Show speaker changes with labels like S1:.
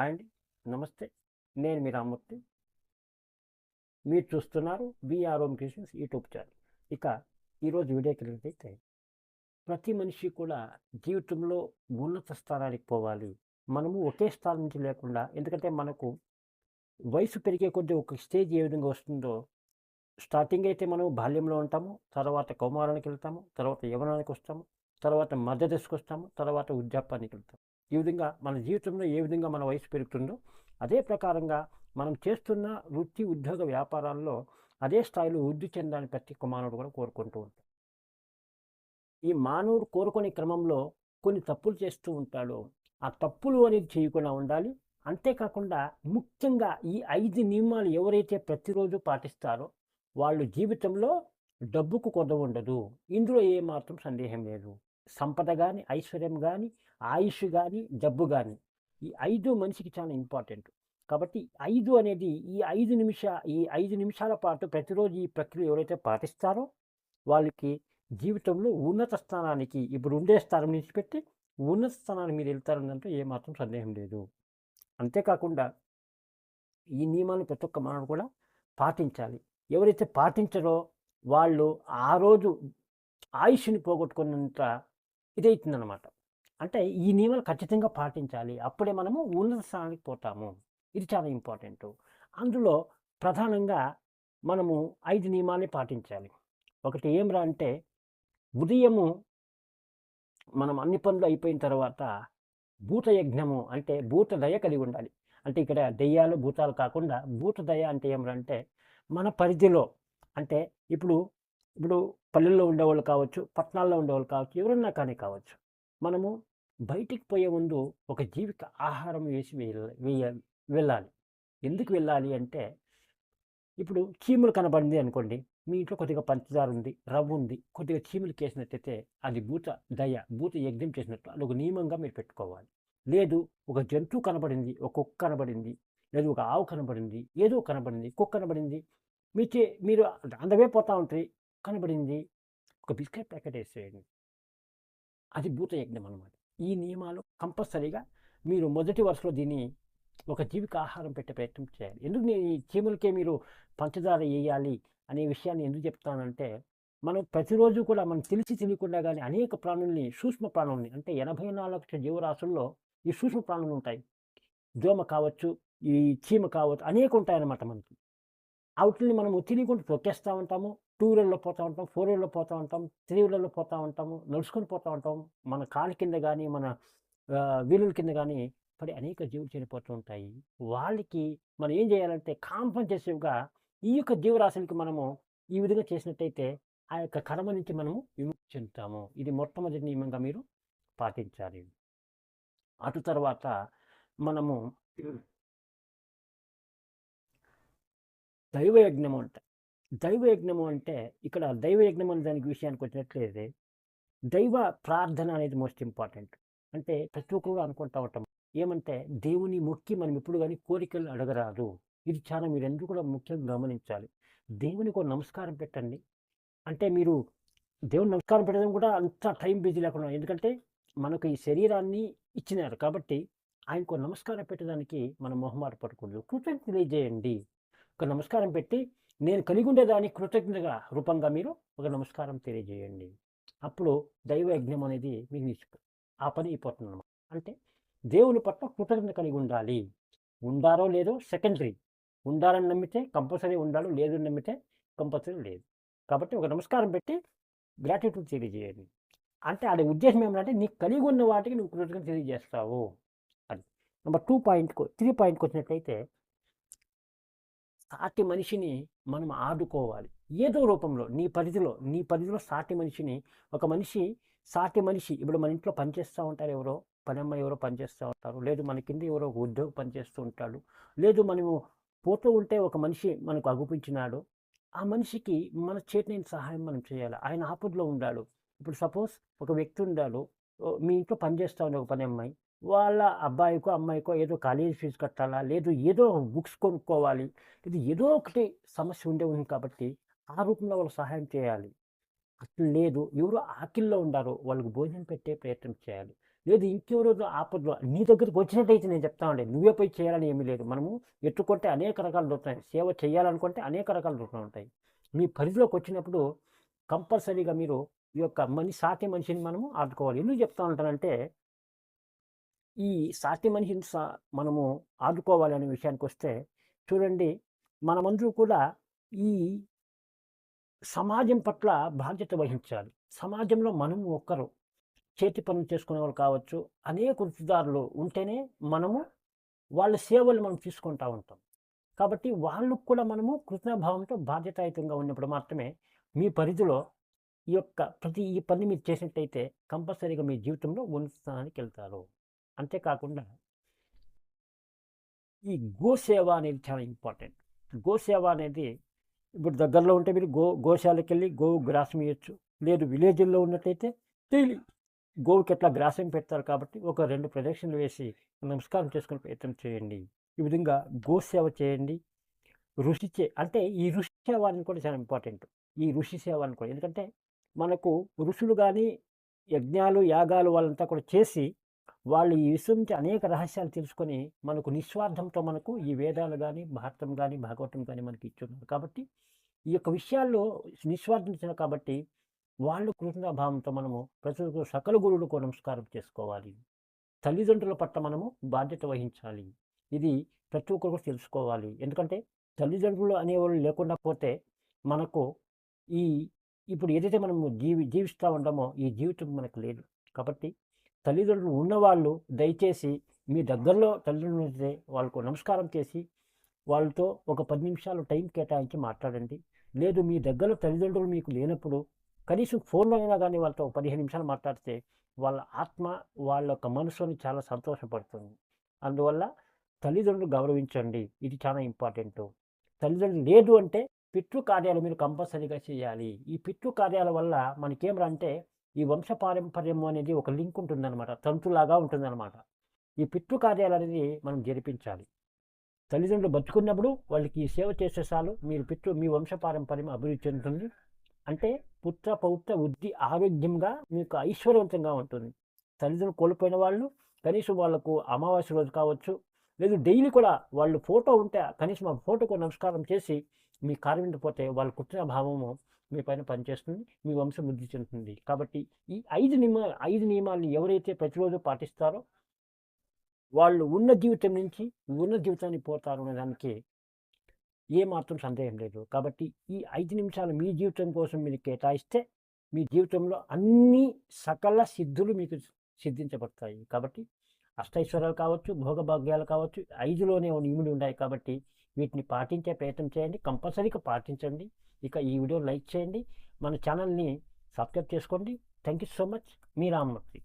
S1: Hi అండి. నమస్తే. నేను మీ రామ్మూర్తి. మీరు చూస్తున్నారు BR home creations YouTube channel. ఇక ఈరోజు వీడియోకి వెళ్ళినట్టయితే ప్రతి మనిషి కూడా జీవితంలో ఉన్నత స్థానానికి పోవాలి. మనము ఒకే స్థానం నుంచి లేకుండా ఎందుకంటే మనకు వయసు పెరిగే కొద్దీ ఒక స్టేజ్ ఏ విధంగా వస్తుందో స్టార్టింగ్ అయితే మనం బాల్యంలో ఉంటాము తర్వాత కౌమారానికి వెళ్తాము తర్వాత యవనానికి వస్తాము తర్వాత మధ్య దశకు వస్తాము తర్వాత వృద్ధాప్యానికి వెళ్తాము. ఈ విధంగా మన జీవితంలో ఏ విధంగా మన వయసు పెరుగుతుందో అదే ప్రకారంగా మనం చేస్తున్న వృత్తి ఉద్యోగ వ్యాపారాల్లో అదే స్థాయిలో వృద్ధి చెందాలని ప్రతి ఒక్క మానవుడు కూడా కోరుకుంటూ ఉంటాడు. ఈ మానవుడు కోరుకునే క్రమంలో కొన్ని తప్పులు చేస్తూ ఉంటాడు. ఆ తప్పులు అనేది చేయకుండా ఉండాలి. అంతేకాకుండా ముఖ్యంగా ఈ ఐదు నియమాలు ఎవరైతే ప్రతిరోజు పాటిస్తారో వాళ్ళు జీవితంలో డబ్బుకు కొద్ద ఉండదు. ఇందులో ఏమాత్రం సందేహం లేదు. సంపద కానీ ఐశ్వర్యం కానీ ఆయుష్ కానీ జబ్బు కానీ ఈ ఐదు మనిషికి చాలా ఇంపార్టెంట్. కాబట్టి ఐదు అనేది ఈ ఐదు నిమిష ఈ ఐదు నిమిషాల పాటు ప్రతిరోజు ఈ ప్రక్రియ ఎవరైతే పాటిస్తారో వాళ్ళకి జీవితంలో ఉన్నత స్థానానికి ఇప్పుడు ఉండే స్థానం నుంచి పెట్టి ఉన్నత స్థానానికి మీరు వెళ్తారన్నంటే ఏమాత్రం సందేహం లేదు. అంతేకాకుండా ఈ నియమాన్ని ప్రతి ఒక్క మానవుడు కూడా పాటించాలి. ఎవరైతే పాటించరో వాళ్ళు ఆ రోజు ఆయుష్ని పోగొట్టుకున్నంత ఇదవుతుందన్నమాట అంటే ఈ నియమాలు ఖచ్చితంగా పాటించాలి. అప్పుడే మనము ఉన్నత స్థానానికి పోతాము. ఇది చాలా ఇంపార్టెంట్. అందులో ప్రధానంగా మనము ఐదు నియమాలని పాటించాలి. ఒకటి ఏమిరా అంటే ఉదయము మనం అన్ని పనులు అయిపోయిన తర్వాత భూతయజ్ఞము అంటే భూత దయ కలిగి ఉండాలి. అంటే ఇక్కడ దెయ్యాలు భూతాలు కాకుండా భూత దయ అంటే ఏమిరంటే మన పరిధిలో అంటే ఇప్పుడు ఇప్పుడు పల్లెల్లో ఉండేవాళ్ళు కావచ్చు పట్టణాల్లో ఉండేవాళ్ళు కావచ్చు ఎవరన్నా కానీ కావచ్చు మనము బయటికి పోయే ముందు ఒక జీవిక ఆహారం వేసి వేయాలి వేయ వెళ్ళాలి. ఎందుకు వెళ్ళాలి అంటే ఇప్పుడు చీములు కనబడింది అనుకోండి మీ ఇంట్లో కొద్దిగా పంచదార ఉంది రవ్వు ఉంది కొద్దిగా చీములు కేసినట్టయితే అది భూత దయ భూత యజ్ఞం చేసినట్టు అది ఒక నియమంగా మీరు పెట్టుకోవాలి. లేదు ఒక జంతువు కనబడింది ఒక కుక్క కనబడింది లేదు ఒక ఆవు కనబడింది ఏదో కనబడింది కుక్క కనబడింది మీ చే మీరు అందవే పోతా ఉంటాయి కనబడింది ఒక బిస్కెట్ ప్యాకెట్ వేసేయండి. అది భూత యజ్ఞం అనమాట ఈ నియమాలు కంపల్సరీగా మీరు మొదటి వరుసలో దీన్ని ఒక జీవిక ఆహారం పెట్టే ప్రయత్నం చేయాలి. ఎందుకు నేను ఈ చీమలకే మీరు పంచదార వేయాలి అనే విషయాన్ని ఎందుకు చెప్తానంటే మనం ప్రతిరోజు కూడా మనం తెలిసి తెలియకుండా కానీ అనేక ప్రాణుల్ని సూక్ష్మ ప్రాణుల్ని అంటే ఎనభై నాలుగు లక్షల జీవరాశుల్లో ఈ సూక్ష్మ ప్రాణులు ఉంటాయి. దోమ కావచ్చు ఈ చీమ కావచ్చు అనేక ఉంటాయన్నమాట మనకి. వాటిని మనము తెలియకుండా తొక్కేస్తూ ఉంటాము. టూ వీలర్లో పోతూ ఉంటాం ఫోర్ వీలర్లో పోతూ ఉంటాం త్రీ వీలర్లో పోతూ ఉంటాము నడుచుకొని పోతూ ఉంటాం. మన కాలు కింద కానీ మన వీలుల కింద కానీ పడి అనేక జీవులు చనిపోతూ ఉంటాయి. వాళ్ళకి మనం ఏం చేయాలంటే కాంపన్సేటివ్గా ఈ యొక్క జీవరాశులకి మనము ఈ విధంగా చేసినట్టయితే ఆ యొక్క కర్మ నుంచి మనము విముక్తి చెందుతాము. ఇది మొట్టమొదటి నియమంగా మీరు పాటించాలి. అటు తర్వాత మనము దైవయజ్ఞము అంటే. దైవయజ్ఞము అంటే ఇక్కడ దైవయజ్ఞం అనే దానికి విషయానికి వచ్చినట్లయితే దైవ ప్రార్థన అనేది మోస్ట్ ఇంపార్టెంట్. అంటే ప్రతి ఒక్కరు అనుకుంటా ఉంటాం. ఏమంటే దేవుని మొక్కి మనం ఎప్పుడు కానీ కోరికలు అడగరాదు. ఇది చాలా మీరు ఎందుకు కూడా ముఖ్యంగా గమనించాలి. దేవునికి ఒక నమస్కారం పెట్టండి. అంటే మీరు దేవుని నమస్కారం పెట్టడం కూడా అంత టైం బిజీ లేకుండా ఎందుకంటే మనకు ఈ శరీరాన్ని ఇచ్చినారు కాబట్టి ఆయనకు నమస్కారం పెట్టడానికి మనం మొహమాట పడకూడదు కృతజ్ఞత తెలియజేయండి. ఒక నమస్కారం పెట్టి నేను కలిగి ఉండేదాన్ని కృతజ్ఞతగా రూపంగా మీరు ఒక నమస్కారం తెలియజేయండి. అప్పుడు దైవ యజ్ఞం అనేది మీకు నిలిచిపో ఆ పని అయిపోతుంది అనమాట అంటే దేవుని పట్ల కృతజ్ఞత కలిగి ఉండాలి ఉండారో లేదో సెకండరీ. ఉండాలని నమ్మితే కంపల్సరీ ఉండాలి లేదు నమ్మితే కంపల్సరీ లేదు. కాబట్టి ఒక నమస్కారం పెట్టి గ్రాటిట్యూడ్ తెలియజేయండి. అంటే అది ఉద్దేశం ఏమంటే నీకు కలిగి ఉన్న వాటికి నువ్వు కృతజ్ఞత తెలియజేస్తావు. అది. నెంబర్ టూ పాయింట్కి త్రీ పాయింట్కి వచ్చినట్లయితే సాటి మనిషిని మనం ఆదుకోవాలి. ఏదో రూపంలో నీ పరిధిలో నీ పరిధిలో సాటి మనిషిని ఒక మనిషి సాటి మనిషి ఇప్పుడు మన ఇంట్లో పనిచేస్తూ ఉంటారు ఎవరో పనమ్మ ఎవరో పనిచేస్తూ ఉంటారు లేదు మన కింద ఎవరో ఒక ఉద్యోగం పనిచేస్తూ ఉంటాడు లేదు మనము పోతూ ఉంటే ఒక మనిషి మనకు అగుపించినాడు ఆ మనిషికి మన చేతిని సహాయం మనం చేయాలి. ఆయన ఆపదలో ఉండాడు. ఇప్పుడు సపోజ్ ఒక వ్యక్తి ఉండాడు మీ ఇంట్లో పనిచేస్తూ ఉండే ఒక పని అమ్మాయి వాళ్ళ అబ్బాయికో అమ్మాయికో ఏదో కాలేజీ ఫీజు కట్టాలా? లేదు ఏదో బుక్స్ కొనుక్కోవాలి. ఇది ఏదో ఒకటి సమస్య ఉండే ఉంది కాబట్టి ఆ రూపంలో వాళ్ళు సహాయం చేయాలి. అట్లా లేదు. ఎవరు ఆకిల్లో ఉండారో వాళ్ళకి భోజనం పెట్టే ప్రయత్నం చేయాలి. లేదు ఇంకెవరో ఆపదలో నీ దగ్గరికి వచ్చినట్టయితే నేను చెప్తానండి నువ్వే పోయి చేయాలని ఏమీ లేదు. మనము ఎత్తుకుంటే అనేక రకాలు దొరుకుతాయి. సేవ చేయాలనుకుంటే అనేక రకాలు దొరుకుతూ ఉంటాయి. మీ పరిధిలోకి వచ్చినప్పుడు కంపల్సరీగా మీరు ఈ యొక్క మనిషి సాటి మనిషిని మనము ఆదుకోవాలి. ఎందుకు చెప్తా ఉంటానంటే ఈ సాటి మనిషిని సా మనము ఆదుకోవాలనే విషయానికి వస్తే చూడండి మనమందరూ కూడా ఈ సమాజం పట్ల బాధ్యత వహించాలి. సమాజంలో మనము ఒక్కరు. చేతి పనులు చేసుకునే వాళ్ళు కావచ్చు అనేక వృత్తిదారులు ఉంటేనే మనము వాళ్ళ సేవలు మనం తీసుకుంటూ ఉంటాం. కాబట్టి వాళ్ళకు కూడా మనము కృతజ్ఞభావంతో బాధ్యతాయుతంగా ఉన్నప్పుడు మాత్రమే మీ పరిధిలో ఈ యొక్క ప్రతి ఈ పని మీరు చేసినట్టయితే కంపల్సరీగా మీ జీవితంలో ఉన్నత స్థానానికి వెళ్తారు. అంతేకాకుండా ఈ గోసేవ అనేది చాలా ఇంపార్టెంట్. గోసేవ అనేది ఇప్పుడు దగ్గరలో ఉంటే మీరు గో గోశాలకు వెళ్ళి గోవు గ్రాసం ఇవ్వచ్చు లేదు విలేజ్లో ఉన్నట్టయితే డైలీ గోవుకి ఎట్లా గ్రాసం పెడతారు కాబట్టి ఒక రెండు ప్రదక్షిణలు వేసి నమస్కారం చేసుకునే ప్రయత్నం చేయండి. ఈ విధంగా గోసేవ చేయండి. ఋషి చే అంటే ఈ ఋషి సేవ అనేది కూడా చాలా ఇంపార్టెంట్. ఈ ఋషి సేవ అని కూడా. ఎందుకంటే మనకు ఋషులు కానీ యజ్ఞాలు యాగాలు వాళ్ళంతా కూడా చేసి వాళ్ళు ఈ విషయం నుంచి అనేక రహస్యాలు తెలుసుకొని మనకు నిస్వార్థంతో మనకు ఈ వేదాలు కానీ భారతం కానీ భాగవతం కానీ మనకి ఇచ్చున్నారు. కాబట్టి ఈ యొక్క విషయాల్లో నిస్వార్థించిన కాబట్టి వాళ్ళు కృతజ్ఞాభావంతో మనము ప్రతి సకల గురువులకు నమస్కారం చేసుకోవాలి. తల్లిదండ్రుల పట్ల మనము బాధ్యత వహించాలి. ఇది ప్రతి ఒక్కరు తెలుసుకోవాలి. ఎందుకంటే తల్లిదండ్రులు అనేవాళ్ళు లేకుండా పోతే మనకు ఈ ఇప్పుడు ఏదైతే మనము జీవి జీవిస్తూ ఉండమో ఈ జీవితం మనకు లేదు. కాబట్టి తల్లిదండ్రులు ఉన్నవాళ్ళు దయచేసి మీ దగ్గరలో తల్లిదండ్రులు ఉంటే వాళ్ళకు నమస్కారం చేసి వాళ్ళతో ఒక పది నిమిషాలు టైం కేటాయించి మాట్లాడండి. లేదు మీ దగ్గర తల్లిదండ్రులు మీకు లేనప్పుడు కనీసం ఫోన్లో అయినా కానీ వాళ్ళతో ఒక పదిహేను నిమిషాలు మాట్లాడితే వాళ్ళ ఆత్మ వాళ్ళ యొక్క మనసుని చాలా సంతోషపడుతుంది. అందువల్ల తల్లిదండ్రులు గౌరవించండి. ఇది చాలా ఇంపార్టెంట్. తల్లిదండ్రులు లేదు అంటే పితృ కార్యాలు మీరు కంపల్సరీగా చేయాలి. ఈ పితృ కార్యాల వల్ల మనకేమరా అంటే ఈ వంశ పారంపర్యము అనేది ఒక లింక్ ఉంటుందన్నమాట. తంతులాగా ఉంటుందన్నమాట. ఈ పితృ కార్యాలు అనేది మనం జరిపించాలి. తల్లిదండ్రులు బతుకున్నప్పుడు వాళ్ళకి ఈ సేవ చేసే చాలు. మీరు పితృ మీ వంశ పారంపర్యం అభివృద్ధి చెందుతుంది. అంటే పుత్ర పౌత్ర వృద్ధి ఆరోగ్యంగా మీకు ఐశ్వర్యవంతంగా ఉంటుంది. తల్లిదండ్రులు కోల్పోయిన వాళ్ళు కనీసం వాళ్ళకు అమావాస్య రోజు కావచ్చు లేదు డైలీ కూడా వాళ్ళు ఫోటో ఉంటే కనీసం ఆ ఫోటోకు నమస్కారం చేసి మీ కార్యం పోతే వాళ్ళ కుట్టిన భావము మీ పైన పనిచేస్తుంది మీ వంశం వృద్ధి చెందుతుంది. కాబట్టి ఈ ఐదు నియమ ఐదు నియమాలను ఎవరైతే ప్రతిరోజు పాటిస్తారో వాళ్ళు ఉన్న జీవితం నుంచి ఉన్న జీవితాన్ని పోతారు అనే దానికి ఏమాత్రం సందేహం లేదు. కాబట్టి ఈ ఐదు నిమిషాలు మీ జీవితం కోసం మీరు కేటాయిస్తే మీ జీవితంలో అన్ని సకల సిద్ధులు మీకు సిద్ధించబడతాయి. కాబట్టి అష్టైశ్వర్యాలు కావచ్చు భోగభాగ్యాలు కావచ్చు ఐదులోనే నియములు ఉన్నాయి కాబట్టి వీటిని పాటించే ప్రయత్నం చేయండి. కంపల్సరీగా పాటించండి. ఇక ఈ వీడియో లైక్ చేయండి. మన ఛానల్ని సబ్స్క్రైబ్ చేసుకోండి. Thank you so much. Me Rammurthy